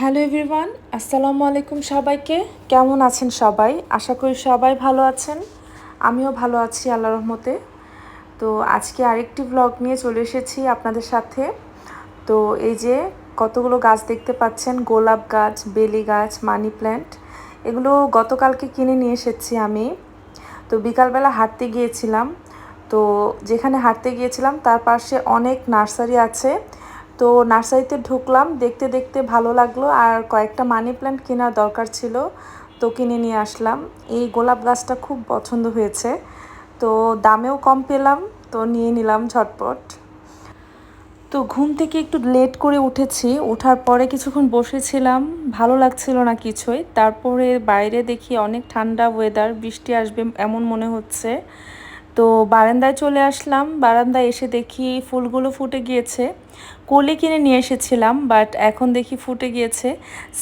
Hello everyone, আসসালামু আলাইকুম সবাইকে। কেমন আছেন সবাই? আশা করি সবাই ভালো আছেন। আমিও ভালো আছি আল্লাহ রহমতে। তো আজকে আরেকটি ব্লগ নিয়ে চলে এসেছি আপনাদের সাথে। তো এই যে কতগুলো গাছ দেখতে পাচ্ছেন, গোলাপ গাছ, বেলি গাছ, মানি প্ল্যান্ট, এগুলো গতকালকে কিনে নিয়ে এসেছি আমি। তো বিকালবেলা হাঁটতে গিয়েছিলাম। তো যেখানে হাঁটতে গিয়েছিলাম, তার পাশে অনেক নার্সারি আছে। তো নার্সারিতে ঢুকলাম, দেখতে দেখতে ভালো লাগল আর কয়েকটা মানি প্ল্যান্ট কেনার দরকার ছিল, তো কিনে নিয়ে আসলাম। এই গোলাপ গাছটা খুব পছন্দ হয়েছে, তো দামেও কম পেলাম, তো নিয়ে নিলাম ঝটপট। তো ঘুম থেকে একটু লেট করে উঠেছি ওঠার পরে কিছুক্ষণ বসেছিলাম, ভালো লাগছিল না কিছুই। তারপরে বাইরে দেখি অনেক ঠান্ডা ওয়েদার বৃষ্টি আসবে এমন মনে হচ্ছে। তো বারান্দায় চলে আসলাম। বারান্দায় এসে দেখি ফুলগুলো ফুটে গিয়েছে। কোলে কিনে নিয়ে এসেছিলাম বাট এখন দেখি ফুটে গিয়েছে।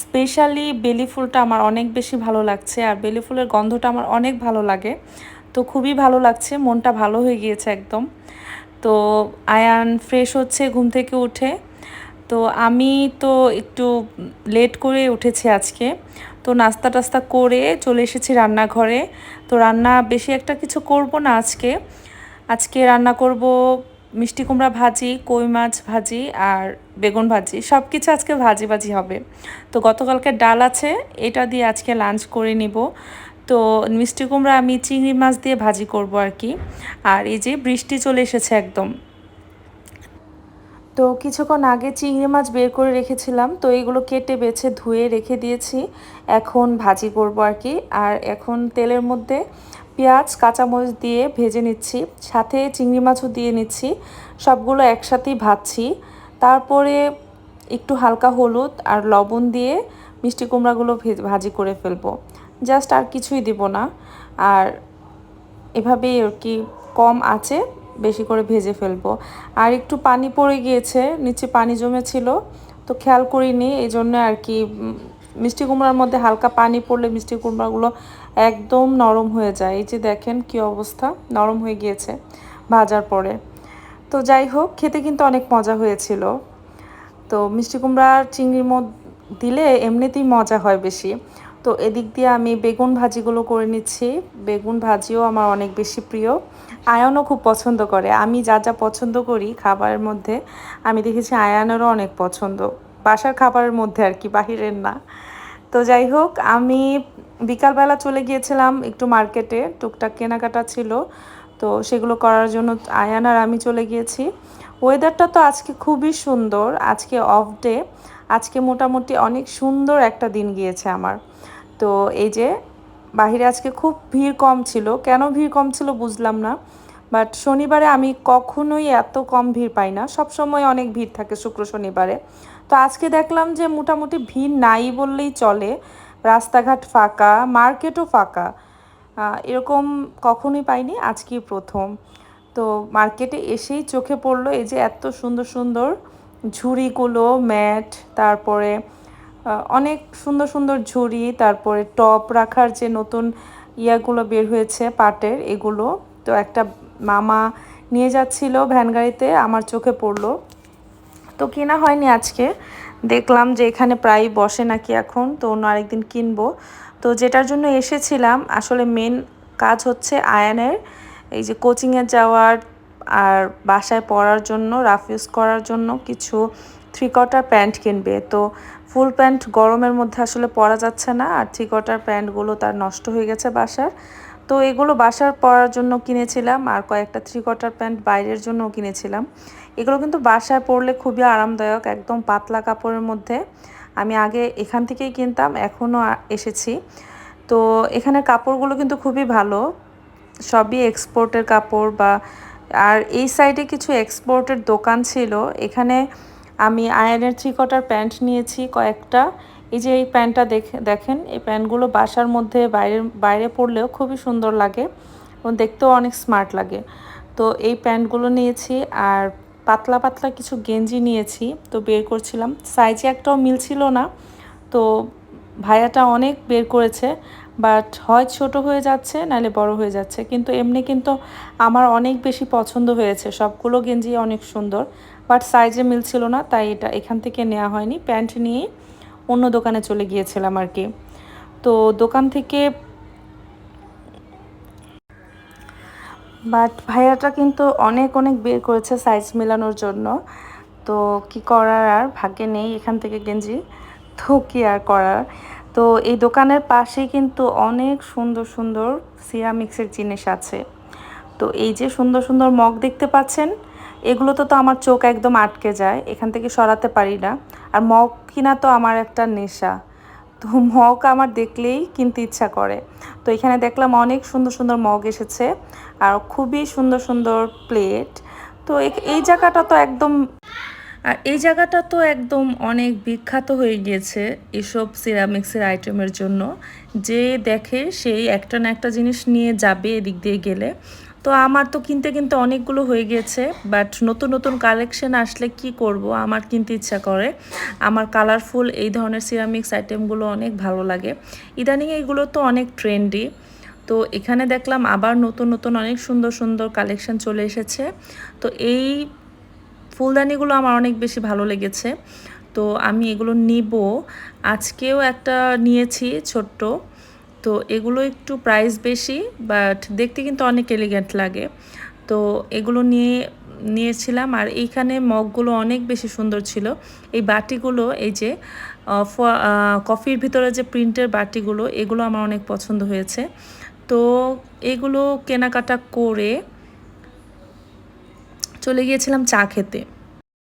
স্পেশালি বেলি ফুলটা আমার অনেক বেশি ভালো লাগছে, আর বেলি ফুলের গন্ধটা আমার অনেক ভালো লাগে। তো খুবই ভালো লাগছে, মনটা ভালো হয়ে গিয়েছে একদম। তো আয়ান ফ্রেশ হচ্ছে, ঘুম থেকে উঠে। তো আমি তো একটু লেট করে উঠেছি আজকে। তো নাস্তা টাস্তা করে চলে এসেছি রান্নাঘরে। তো রান্না বেশি একটা কিছু করব না আজকে। আজকে রান্না করব মিষ্টি কুমড়া ভাজি, কই মাছ ভাজি আর বেগুন ভাজি। সব কিছু আজকে ভাজি ভাজি হবে। তো গতকালকে ডাল আছে, এটা দিয়ে আজকে লাঞ্চ করে নিব। তো মিষ্টি কুমড়া আমি চিংড়ি মাছ দিয়ে ভাজি করব আর কি। আর এই যে বৃষ্টি চলে এসেছে একদম। তো কিছুক্ষণ আগে চিংড়ি মাছ বের করে রেখেছিলাম, তো এইগুলো কেটে বেছে ধুয়ে রেখে দিয়েছি। এখন ভাজি করব আর কি। আর এখন তেলের মধ্যে পেঁয়াজ, কাঁচামরিচ দিয়ে ভেজে নিচ্ছি, সাথে চিংড়ি মাছও দিয়ে নিচ্ছি, সবগুলো একসাথেই ভাজছি। তারপরে একটু হালকা হলুদ আর লবণ দিয়ে মিষ্টি কুমড়াগুলো ভাজি করে ফেলব। জাস্ট আর কিছুই দিব না। আর এভাবেই আর কি কম আছে। বেশি করে ভেজে ফেলব। আর একটু পানি পড়ে গিয়েছে, নিচে পানি জমেছিল, তো খেয়াল করিনি, এই জন্য আর কি মিষ্টি কুমড়ার মধ্যে হালকা পানি পড়লে মিষ্টি কুমড়াগুলো একদম নরম হয়ে যায়। এই যে দেখেন কি অবস্থা, নরম হয়ে গিয়েছে ভাজার পরে। তো যাই হোক, খেতে কিন্তু অনেক মজা হয়েছিল। তো মিষ্টি কুমড়ার চিংড়ির মধ্যে দিলে এমনিতেই মজা হয় বেশি। তো এদিক দিয়ে আমি বেগুন ভাজিগুলো করে নিচ্ছি। বেগুন ভাজিও আমার অনেক বেশি প্রিয়। আয়নও খুব পছন্দ করে। আমি যা যা পছন্দ করি খাবারের মধ্যে, আমি দেখেছি আয়ানেরও অনেক পছন্দ। বাসার খাবারের মধ্যে আর কি, বাহিরের না। তো যাই হোক, আমি বিকালবেলা চলে গিয়েছিলাম একটু মার্কেটে, টুকটাক কেনাকাটা ছিল। তো সেগুলো করার জন্য আয়ান আর আমি চলে গিয়েছি। ওয়েদারটা তো আজকে খুবই সুন্দর, আজকে অফ ডে আজকে মোটামুটি অনেক সুন্দর একটা দিন গিয়েছে আমার। তো এই যে বাহিরে আজকে খুব ভিড় কম ছিল। কেন ভিড় কম ছিল বুঝলাম না। বাট শনিবারে আমি কখনোই এত কম ভিড় পাই না। সব সময় অনেক ভিড় থাকে শুক্র শনিবারে। তো আজকে দেখলাম যে মোটামুটি ভিড় নাই বললেই চলে। রাস্তাঘাট ফাঁকা, মার্কেটও ফাঁকা। এরকম কখনোই পাইনি, আজকেই প্রথম। তো মার্কেটে এসেই চোখে পড়ল এই যে এত সুন্দর সুন্দর ঝুড়িগুলো, ম্যাট, তারপরে অনেক সুন্দর সুন্দর ঝুড়ি, তারপরে টপ রাখার যে নতুন ইয়াগুলো বের হয়েছে পাটের, এগুলো। তো একটা মামা নিয়ে যাচ্ছিল ভ্যান গাড়িতে, আমার চোখে পড়ল। তো কেনা হয়নি আজকে। দেখলাম যে এখানে প্রায় বসে নাকি এখন, তো অন্য আরেকদিন কিনবো। তো যেটার জন্য এসেছিলাম, আসলে মেন কাজ হচ্ছে আয়ানের এই যে কোচিংয়ে যাওয়ার আর বাসায় পড়ার জন্য রাফ ইউজ করার জন্য কিছু থ্রি কটার প্যান্ট কিনবে। তো ফুল প্যান্ট গরমের মধ্যে আসলে পরা যাচ্ছে না, আর থ্রি কটার প্যান্টগুলো তার নষ্ট হয়ে গেছে বাসার। তো এগুলো বাসার পরার জন্য কিনেছিলাম, আর কয়েকটা থ্রি কটার প্যান্ট বাইরের জন্যও কিনেছিলাম। এগুলো কিন্তু বাসায় পরলে খুবই আরামদায়ক, একদম পাতলা কাপড়ের মধ্যে। আমি আগে এখান থেকেই কিনতাম, এখনও এসেছি। তো এখানে কাপড়গুলো কিন্তু খুবই ভালো, সবই এক্সপোর্টের কাপড় বা আর এই সাইডে কিছু এক্সপোর্টের দোকান ছিল। এখানে আমি আয়নের থ্রি কটার প্যান্ট নিয়েছি কয়েকটা। এই যে এই প্যান্টটা দেখে, দেখেন, এই প্যান্টগুলো বাসার মধ্যে বাইরে বাইরে পরলেও খুবই সুন্দর লাগে এবং দেখতেও অনেক স্মার্ট লাগে। তো এই প্যান্টগুলো নিয়েছি আর পাতলা পাতলা কিছু গেঞ্জি নিয়েছি, তো বের করছিলাম। সাইজে একটাও মিলছিল না, তো ভাইয়াটা অনেক বের করেছে, বাট হয় ছোট হয়ে যাচ্ছে, নাহলে বড় হয়ে যাচ্ছে। কিন্তু এমনি কিন্তু আমার অনেক বেশি পছন্দ হয়েছে। সবগুলো গেঞ্জি অনেক সুন্দর। বাট সাইজে মিলছিল না, তাই এটা এখান থেকে নেওয়া হয়নি। প্যান্ট নিয়ে অন্য দোকানে চলে গিয়েছিলাম আর কি। তো দোকান থেকে বাট ভাইয়াটা কিন্তু অনেক অনেক বের করেছে সাইজ মেলানোর জন্য। তো কি করার আর? ভাগ্যে নেই এখান থেকে গেঞ্জি। তো কি আর করার? তো এই দোকানের পাশেই কিন্তু অনেক সুন্দর সুন্দর সিরামিক্সের জিনিস আছে। তো এই যে সুন্দর সুন্দর মগ দেখতে পাচ্ছেন এগুলোতে তো আমার চোখ একদম আটকে যায়, এখান থেকে সরাতে পারি না। আর মগ কিনা তো আমার একটা নেশা। তো মগ আমার দেখলেই কিনতে ইচ্ছা করে। তো এখানে দেখলাম অনেক সুন্দর সুন্দর মগ এসেছে আর খুবই সুন্দর সুন্দর প্লেট। তো এই জায়গাটা তো একদম আর এই জায়গাটা তো একদম অনেক বিখ্যাত হয়ে গিয়েছে এসব সিরামিক্সের আইটেমের জন্য। যে দেখে সেই একটা না একটা জিনিস নিয়ে যাবে এদিক দিয়ে গেলে। তো আমার তো কিনতে কিনতে অনেকগুলো হয়ে গেছে বাট নতুন নতুন কালেকশন আসলে কি করব? আমার কিনতে ইচ্ছা করে। আমার কালারফুল এই ধরনের সিরামিক্স আইটেমগুলো অনেক ভালো লাগে। ইদানিং এইগুলো তো অনেক ট্রেন্ডি তো এখানে দেখলাম আবার নতুন নতুন অনেক সুন্দর সুন্দর কালেকশন চলে এসেছে। তো এই ফুলদানিগুলো আমার অনেক বেশি ভালো লেগেছে। তো আমি এগুলো নিব। আজকেও একটা নিয়েছি ছোট্ট। তো এগুলো একটু প্রাইস বেশি বাট দেখতে কিন্তু অনেক এলিগেন্ট লাগে। তো এগুলো নিয়ে, নিয়েছিলাম, আর এইখানে মগগুলো অনেক বেশি সুন্দর ছিল। এই বাটিগুলো, এই যে কফির ভিতরে যে প্রিন্টের বাটিগুলো, এগুলো আমার অনেক পছন্দ হয়েছে। তো এগুলো কেনাকাটা করে চলে গিয়েছিলাম চা খেতে।